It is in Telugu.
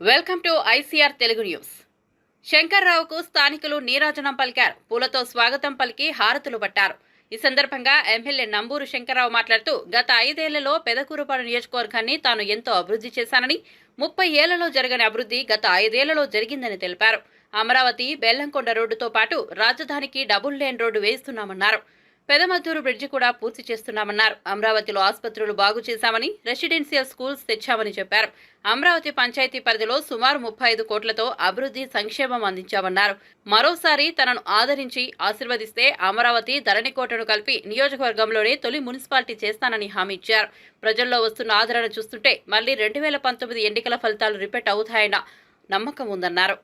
Welcome to ICR Telugu news. శంకర్రావుకు స్థానికులు నీరాజనం పలికారు. పూలతో స్వాగతం పలికి హారతులు పట్టారు. ఈ సందర్భంగా ఎమ్మెల్యే నంబూరు శంకర్రావు మాట్లాడుతూ గత ఐదేళ్ళలో పెదకూరుపాడు నియోజకవర్గాన్ని తాను ఎంతో అభివృద్ధి చేశానని ముప్పై ఏళ్ళలో జరగని అభివృద్ధి గత ఐదేళ్ళలో జరిగిందని తెలిపారు. అమరావతి బెల్లంకొండ రోడ్డుతో పాటు రాజధానికి డబుల్ లేన్ రోడ్డు వేస్తున్నామన్నారు పెదమద్దూరు బ్రిడ్జి కూడా పూర్తి చేస్తున్నామన్నారు. అమరావతిలో ఆసుపత్రులు బాగు చేశామని రెసిడెన్షియల్ స్కూల్స్ తెచ్చామని చెప్పారు. అమరావతి పంచాయతీ పరిధిలో సుమారు ముప్పై ఐదు కోట్లతో అభివృద్ధి సంక్షేమం అందించామన్నారు. మరోసారి తనను ఆదరించి ఆశీర్వదిస్తే అమరావతి ధరణికోటను కలిపి నియోజకవర్గంలోనే తొలి మున్సిపాలిటీ చేస్తానని హామీ ఇచ్చారు. ప్రజల్లో వస్తున్న ఆదరణ చూస్తుంటే మళ్ళీ రెండు వేల పంతొమ్మిది ఎన్నికల ఫలితాలు రిపీట్ అవుతాయన్న నమ్మకం ఉందన్నారు.